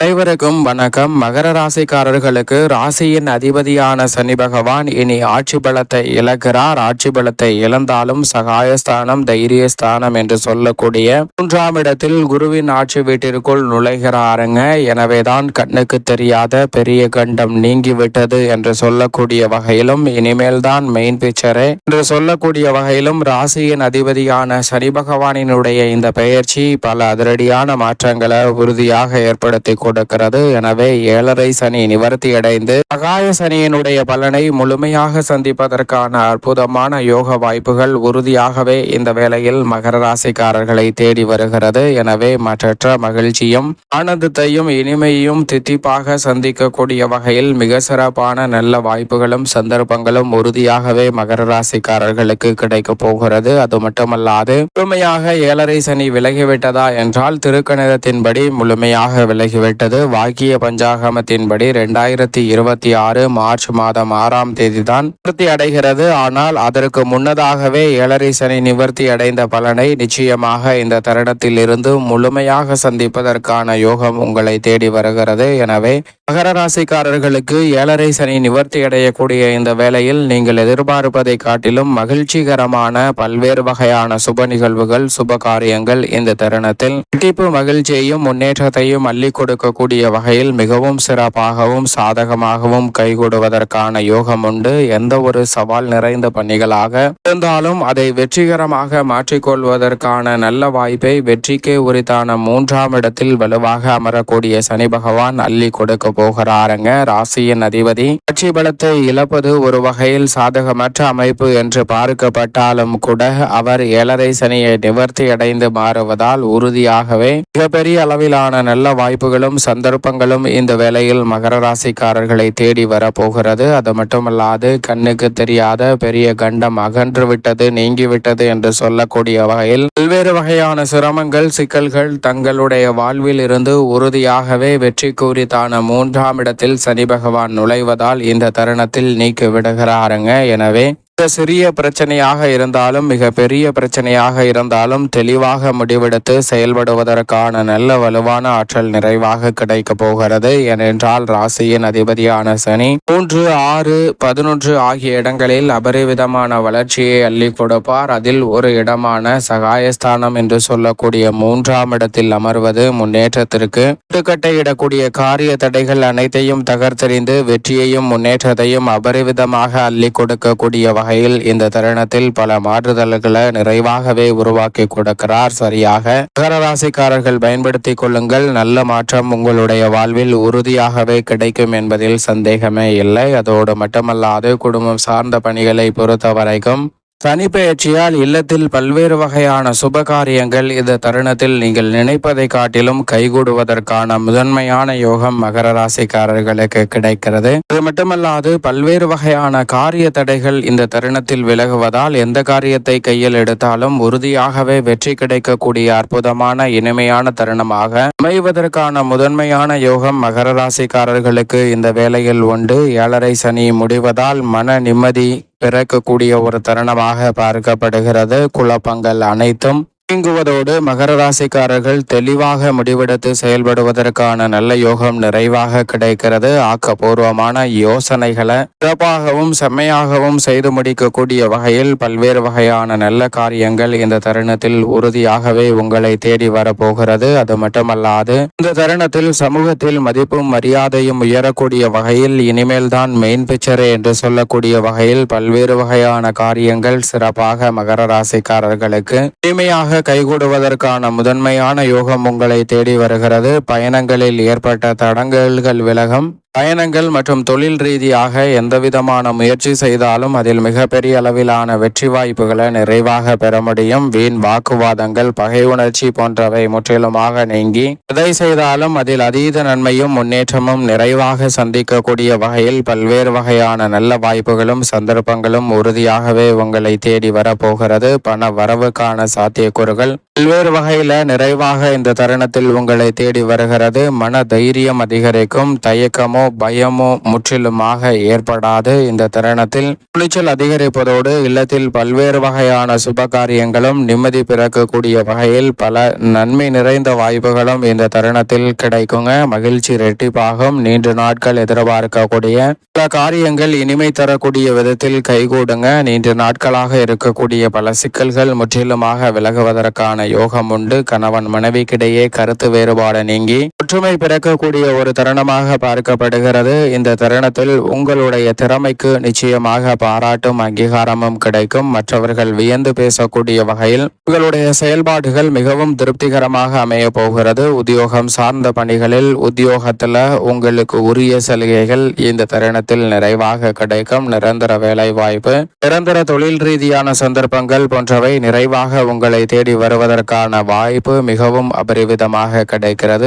அனைவருக்கும் வணக்கம். மகர ராசிக்காரர்களுக்கு ராசியின் அதிபதியான சனி பகவான் இனி ஆட்சி பலத்தை இழக்கிறார். ஆட்சி பலத்தை இழந்தாலும் சகாயஸ்தானம் தைரியஸ்தானம் என்று சொல்லக்கூடிய மூன்றாம் இடத்தில் குருவின் ஆட்சி வீட்டிற்குள் நுழைகிறாருங்க. எனவேதான் கண்ணுக்கு தெரியாத பெரிய கண்டம் நீங்கிவிட்டது என்று சொல்லக்கூடிய வகையிலும் இனிமேல் தான் மெயின் பிக்சரே என்று சொல்லக்கூடிய வகையிலும் ராசியின் அதிபதியான சனி பகவானினுடைய இந்த பெயர்ச்சி பல அதிரடியான மாற்றங்களை உறுதியாக ஏற்படுத்தி கொடுக்கிறது. எனவே ஏழரை சனி நிவர்த்தி அடைந்து சகாய சனியினுடைய பலனை முழுமையாக சந்திப்பதற்கான அற்புதமான யோக வாய்ப்புகள் உறுதியாகவே இந்த வேளையில் மகர ராசிக்காரர்களை தேடி வருகிறது. எனவே மற்றற்ற மகிழ்ச்சியும் ஆனந்தத்தையும் இனிமையும் தித்திப்பாக சந்திக்கக்கூடிய வகையில் மிக சிறப்பான நல்ல வாய்ப்புகளும் சந்தர்ப்பங்களும் உறுதியாகவே மகர ராசிக்காரர்களுக்கு கிடைக்க போகிறது. அது மட்டுமல்லாது முழுமையாக ஏழரை சனி விலகிவிட்டதா என்றால் திருக்கணிதத்தின்படி முழுமையாக விலகிவிட்டது. வாக்கிய பஞ்சாகமத்தின்படி இரண்டாயிரத்தி இருபத்தி இருபத்தி ஆறு மார்ச் மாதம் ஆறாம் தேதி தான் நிவர்த்தி அடைகிறது. ஆனால் அதற்கு முன்னதாகவே ஏழரை சனி நிவர்த்தி அடைந்த பலனை நிச்சயமாக இந்த தருணத்தில் இருந்து முழுமையாக சந்திப்பதற்கான யோகம் உங்களை தேடி வருகிறது. எனவே மகர ராசிக்காரர்களுக்கு ஏழரை சனி நிவர்த்தி அடையக்கூடிய இந்த வேளையில் நீங்கள் எதிர்பார்ப்பதை காட்டிலும் மகிழ்ச்சிகரமான பல்வேறு வகையான சுப நிகழ்வுகள் சுப காரியங்கள் இந்த தருணத்தில் இரட்டிப்பு மகிழ்ச்சியையும் முன்னேற்றத்தையும் அள்ளி கொடுக்கக்கூடிய வகையில் மிகவும் சிறப்பாகவும் சாதகமாகவும் கைகூடுவதற்கான யோகம் உண்டு. எந்த ஒரு சவால் நிறைந்த பணிகளாக இருந்தாலும் அதை வெற்றிகரமாக மாற்றிக்கொள்வதற்கான நல்ல வாய்ப்பை வெற்றிக்கு உரித்தான மூன்றாம் இடத்தில் வலுவாக அமரக்கூடிய சனி பகவான் அள்ளி கொடுக்க போகிறாருங்க. ராசியின் அதிபதி. கட்சி பலத்தை இழப்பது ஒரு வகையில் சாதகமற்ற அமைப்பு என்று பார்க்கப்பட்டாலும் கூட அவர் ஏழரை சனியை நிவர்த்தி அடைந்து மாறுவதால் உறுதியாகவே மிகப்பெரிய அளவிலான நல்ல வாய்ப்புகளும் சந்தர்ப்பங்களும் இந்த வேளையில் மகர ராசிக்காரர்களை தேடி வரப்போகிறது. அது மட்டுமல்லாது கண்ணுக்கு தெரியாத பெரிய கண்டம் அகன்று விட்டது நீங்கிவிட்டது என்று சொல்லக்கூடிய வகையில் பல்வேறு வகையான சிரமங்கள் சிக்கல்கள் தங்களுடைய வாழ்வில் இருந்து உறுதியாகவே வெற்றி கூறி தான மூன்றாம் இடத்தில் சனி பகவான் நுழைவதால் இந்த தருணத்தில் நீக்கி விடுகிறாருங்க. எனவே சிறிய பிரச்சனையாக இருந்தாலும் மிக பெரிய பிரச்சனையாக இருந்தாலும் தெளிவாக முடிவெடுத்து செயல்படுவதற்கான நல்ல வலுவான ஆற்றல் நிறைவாக கிடைக்க போகிறது. ஏனென்றால் ராசியின் அதிபதியான சனி மூன்று ஆறு பதினொன்று ஆகிய இடங்களில் அபரிவிதமான வளர்ச்சியை அள்ளி கொடுப்பார். அதில் ஒரு இடமான சகாயஸ்தானம் என்று சொல்லக்கூடிய மூன்றாம் இடத்தில் அமர்வது முன்னேற்றத்திற்கு முட்டுக்கட்டையிடக்கூடிய காரிய தடைகள் அனைத்தையும் தகர்த்தெறிந்து வெற்றியையும் முன்னேற்றத்தையும் அபரிவிதமாக அள்ளி கொடுக்கக்கூடிய வகையில் இந்த தருணத்தில் பல மாற்றுதல்களை நிறைவாகவே உருவாக்கி கொடுக்கிறார். சரியாக. மகர ராசிக்காரர்கள் பயன்படுத்திக் கொள்ளுங்கள். நல்ல மாற்றம் உங்களுடைய வாழ்வில் உறுதியாகவே கிடைக்கும் என்பதில் சந்தேகமே இல்லை. அதோடு மட்டுமல்லாது குடும்பம் சார்ந்த பணிகளை பொறுத்த வரைக்கும் சனிப்பெயர்ச்சியால் இல்லத்தில் பல்வேறு வகையான சுப காரியங்கள் இந்த தருணத்தில் நீங்கள் நினைப்பதை காட்டிலும் கைகூடுவதற்கான முதன்மையான யோகம் மகர ராசிக்காரர்களுக்கு கிடைக்கிறது. அது மட்டுமல்லாது பல்வேறு வகையான காரிய தடைகள் இந்த தருணத்தில் விலகுவதால் எந்த காரியத்தை கையில் எடுத்தாலும் உறுதியாகவே வெற்றி கிடைக்கக்கூடிய அற்புதமான இனிமையான தருணமாக அமைவதற்கான முதன்மையான யோகம் மகர ராசிக்காரர்களுக்கு இந்த வேளையில் உண்டு. ஏழரை சனி முடிவதால் மன நிம்மதி பிறக்கக்கூடிய ஒரு தருணமாக பார்க்கப்படுகிறது. குழப்பங்கள் அனைத்தும் நீங்குவதோடு மகர ராசிக்காரர்கள் தெளிவாக முடிவெடுத்து செயல்படுவதற்கான நல்ல யோகம் நிறைவாக கிடைக்கிறது. ஆக்கப்பூர்வமான யோசனைகளை சிறப்பாகவும் செம்மையாகவும் செய்து முடிக்கக்கூடிய வகையில் பல்வேறு வகையான நல்ல காரியங்கள் இந்த தருணத்தில் உறுதியாகவே உங்களை தேடி வரப்போகிறது. அது மட்டுமல்லாது இந்த தருணத்தில் சமூகத்தில் மதிப்பும் மரியாதையும் உயரக்கூடிய வகையில் இனிமேல் தான் மெயின் பிக்சரே என்று சொல்லக்கூடிய வகையில் பல்வேறு வகையான காரியங்கள் சிறப்பாக மகர ராசிக்காரர்களுக்கு இனிமையாக கைகூடுவதற்கான முதன்மையான யோகம் உங்களை தேடி வருகிறது. பயணங்களில் ஏற்பட்ட தடங்கல்கள் விலகும் பயணங்கள் மற்றும் தொழில் ரீதியாக எந்தவிதமான முயற்சி செய்தாலும் அதில் மிகப்பெரிய அளவிலான வெற்றி வாய்ப்புகளை நிறைவாக பெற முடியும். வீண் வாக்குவாதங்கள் பகை உணர்ச்சி போன்றவை முற்றிலுமாக நீங்கி எதை செய்தாலும் அதில் அதீத நன்மையும் முன்னேற்றமும் நிறைவாக சந்திக்கக்கூடிய வகையில் பல்வேறு வகையான நல்ல வாய்ப்புகளும் சந்தர்ப்பங்களும் உறுதியாகவே உங்களை தேடி வரப்போகிறது. பண வரவுக்கான சாத்தியக்கூறுகள் பல்வேறு வகையில நிறைவாக இந்த தருணத்தில் உங்களை தேடி வருகிறது. மன தைரியம் அதிகரிக்கும் தயக்கமோ பயமோ முற்றிலுமாக ஏற்படாது இந்த தருணத்தில். துணிச்சல் அதிகரிப்பதோடு இல்லத்தில் பல்வேறு வகையான சுப காரியங்களும் நிம்மதி பிறக்கக்கூடிய வகையில் பல நன்மை நிறைந்த வாய்ப்புகளும் இந்த தருணத்தில் கிடைக்குங்க. மகிழ்ச்சி ரெட்டிப்பாகும் நீண்ட நாட்கள் எதிர்பார்க்கக்கூடிய பல காரியங்கள் இனிமை தரக்கூடிய விதத்தில் கைகூடுங்க. நீண்ட நாட்களாக இருக்கக்கூடிய பல சிக்கல்கள் முற்றிலுமாக விலகுவதற்கான யோகம் உண்டு கணவன் மனைவிக்கிடையே கருத்து வேறுபாடு நீங்கி ஒற்றுமை பிறக்கக்கூடிய ஒரு தருணமாக பார்க்கப்படுகிறது. இந்த தருணத்தில் உங்களுடைய திறமைக்கு நிச்சயமாக பாராட்டும் அங்கீகாரமும் கிடைக்கும். மற்றவர்கள் வியந்து பேசக்கூடிய வகையில் உங்களுடைய செயல்பாடுகள் மிகவும் திருப்திகரமாக அமைய போகிறது. உத்தியோகம் சார்ந்த பணிகளில் உத்தியோகத்துல உங்களுக்கு உரிய சலுகைகள் இந்த தருணத்தில் நிறைவாக கிடைக்கும். நிரந்தர வேலை வாய்ப்பு நிரந்தர தொழில் ரீதியான சந்தர்ப்பங்கள் போன்றவை நிறைவாக உங்களை தேடி வருவதற்கான வாய்ப்பு மிகவும் அபரிவிதமாக கிடைக்கிறது.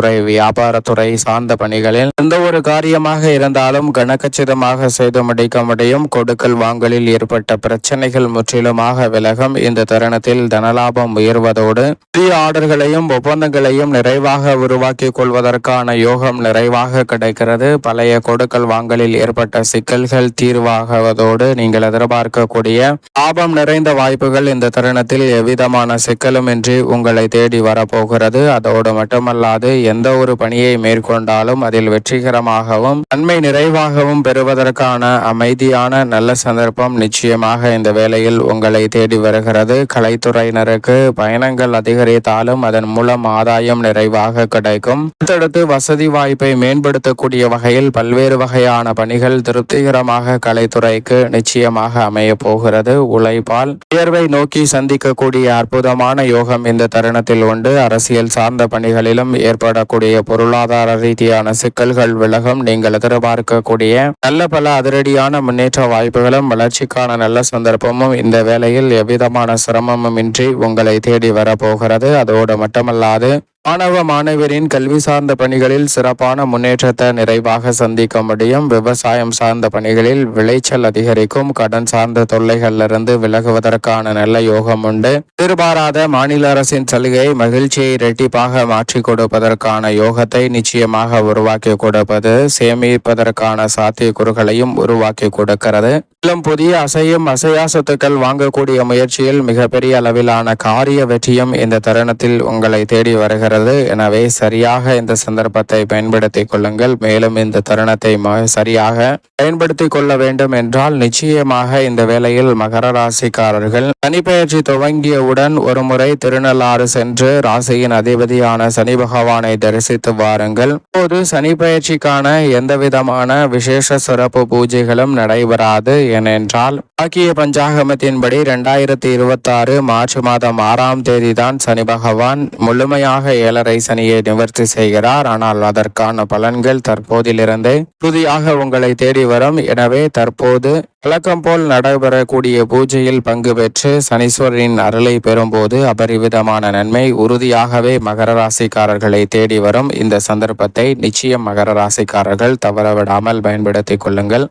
தொழில்துறை வியாபாரத்துறை சார்ந்த பணிகளில் எந்த ஒரு காரியமாக இருந்தாலும் கனக்கச்சிதமாக செய்து முடிக்க முடியும். கொடுக்கல் வாங்கலில் ஏற்பட்ட பிரச்சனைகள் முற்றிலுமாக விலகும். இந்த தருணத்தில் தனலாபம் உயர்வதோடு புதிய ஆர்டர்களையும் ஒப்பந்தங்களையும் நிறைவாக உருவாக்கி கொள்வதற்கான யோகம் நிறைவாக கிடைக்கிறது. பழைய கொடுக்கல் வாங்கலில் ஏற்பட்ட சிக்கல்கள் தீர்வாகுவதோடு நீங்கள் எதிர்பார்க்கக்கூடிய லாபம் நிறைந்த வாய்ப்புகள் இந்த தருணத்தில் எவ்விதமான சிக்கலுமின்றி உங்களை தேடி வரப்போகிறது. அதோடு மட்டுமல்லாது எந்த ஒரு பணியை மேற்கொண்டாலும் அதில் வெற்றிகரமாகவும் நன்மை நிறைவாகவும் பெறுவதற்கான அமைதியான நல்ல சந்தர்ப்பம் நிச்சயமாக இந்த வேளையில் உங்களை தேடி வருகிறது. கலைத்துறையினருக்கு பயணங்கள் அதிகரித்தாலும் அதன் மூலம் ஆதாயம் நிறைவாக கிடைக்கும். அடுத்தடுத்து வசதி வாய்ப்பை மேம்படுத்தக்கூடிய வகையில் பல்வேறு வகையான பணிகள் திருப்திகரமாக கலைத்துறைக்கு நிச்சயமாக அமைய போகிறது. உழைப்பால் உயர்வை நோக்கி சந்திக்கக்கூடிய அற்புதமான யோகம் இந்த தருணத்தில் உண்டு. அரசியல் சார்ந்த பணிகளிலும் வரக்கூடிய பொருளாதார ரீதியான சிக்கல்கள் விலகும். நீங்கள் எதிர்பார்க்கக்கூடிய நல்ல பல அதிரடியான முன்னேற்ற வாய்ப்புகளும் வளர்ச்சிக்கான நல்ல சந்தர்ப்பமும் இந்த வேளையில் எவ்விதமான சிரமமும் இன்றி உங்களை தேடி வரப்போகிறது. அதோடு மட்டுமல்லாது மாணவ மாணவரின் கல்வி சார்ந்த பணிகளில் சிறப்பான முன்னேற்றத்தை நிறைவாக சந்திக்க முடியும். விவசாயம் சார்ந்த பணிகளில் விளைச்சல் அதிகரிக்கும். கடன் சார்ந்த தொல்லைகளிலிருந்து விலகுவதற்கான நல்ல யோகம் உண்டு. எதிர்பாராத மாநில அரசின் சலுகை மகிழ்ச்சியை இரட்டிப்பாக மாற்றி கொடுப்பதற்கான யோகத்தை நிச்சயமாக உருவாக்கி கொடுப்பது சேமிப்பதற்கான சாத்தியக்கூறுகளையும் உருவாக்கி கொடுக்கிறது. மேலும் புதிய அசையும் அசையா சொத்துக்கள் வாங்கக்கூடிய முயற்சியில் மிகப்பெரிய அளவிலான காரிய வெற்றியும் இந்த தருணத்தில் உங்களை தேடி வருகிறது. எனவே சரியாக இந்த சந்தர்ப்பத்தை பயன்படுத்திக் கொள்ளுங்கள். மேலும் இந்த தருணத்தை சரியாக பயன்படுத்திக் கொள்ள வேண்டும் என்றால் நிச்சயமாக இந்த வேளையில் மகர ராசிக்காரர்கள் சனிப்பெயர்ச்சி துவங்கியவுடன் ஒருமுறை திருநள்ளாறு சென்று ராசியின் அதிபதியான சனி பகவானை தரிசித்து வாருங்கள். இப்போது சனிப்பெயர்ச்சிக்கான எந்தவிதமான விசேஷ சிறப்பு பூஜைகளும் நடைபெறாது. ஏனென்றால் ஆக்கிய பஞ்சாகமத்தின்படி இரண்டாயிரத்தி இருபத்தி ஆறு மார்ச் மாதம் ஆறாம் தேதி தான் சனி பகவான் முழுமையாக ஏழரை சனியை நிவர்த்தி செய்கிறார். ஆனால் அதற்கான பலன்கள் தற்போதிலிருந்தே உறுதியாக உங்களை தேடி வரும். எனவே தற்போது வழக்கம் போல் நடைபெறக்கூடிய பூஜையில் பங்கு பெற்று சனீஸ்வரரின் அருளை பெறும்போது அபரிவிதமான நன்மை உறுதியாகவே மகர ராசிக்காரர்களை தேடி வரும். இந்த சந்தர்ப்பத்தை நிச்சயம் மகர ராசிக்காரர்கள் தவறவிடாமல் பயன்படுத்திக் கொள்ளுங்கள்.